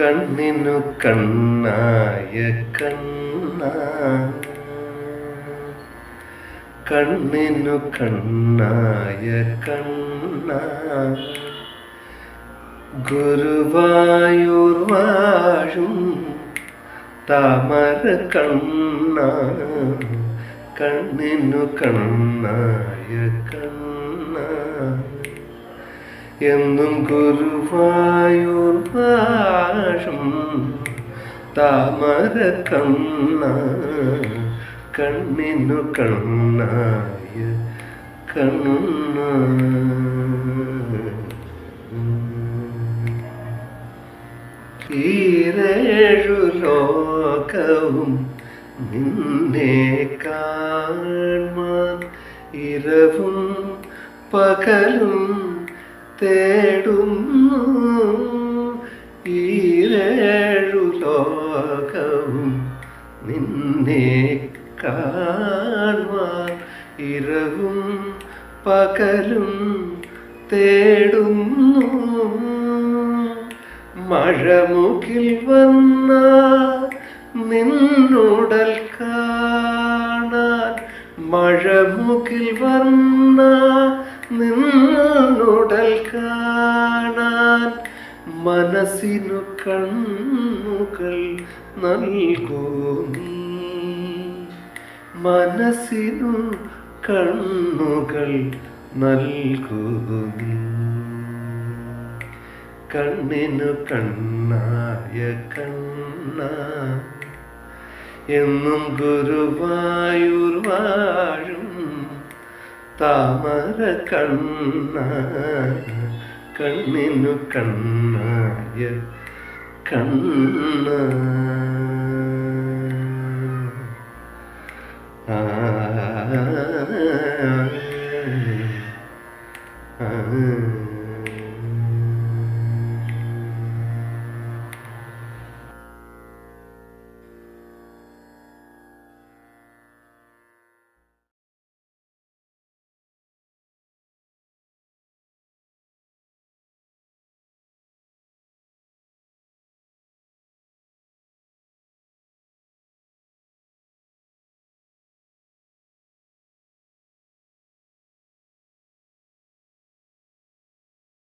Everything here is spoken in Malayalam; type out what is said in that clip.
കണ്ണിനു കണ്ണായ കണ്ണ. കണ്ണിനു കണ്ണായ കണ്ണ. ഗുരുവായൂർ വാഴും താമര കണ്ണ. കണ്ണിനു കണ്ണായ കണ്ണ. എന്നും ഗുരുവായൂർ വാഴും താമര കണ്ണ കണ്ണിനു കണ്ണായ കണ്ണ. ഈരേഴു ലോകവും നിന്നെ കാണാൻ ഇരവും പകലും തേടുന്നു. ഈരേഴു ലോകം നിന്നെ കാണുവാൻ ഇരവും പകലും തേടുന്നു. മഴമുകിൽ വന്ന നിന്നുടൽ കാണാൻ മഴമുകിൽ വന്ന നിന്നുടൽ കാണാൻ മനസ്സിനു കണ്ണുകൾ നൽകൂ നീ. മനസ്സിനു കണ്ണുകൾ നൽകൂ നീ. കണ്ണിനു കണ്ണായ കണ്ണ എന്നും ഗുരുവായൂർ വാഴും. താമര കണ്ണ കണ്ണിനു കണ്ണായ കണ്ണ. ആ.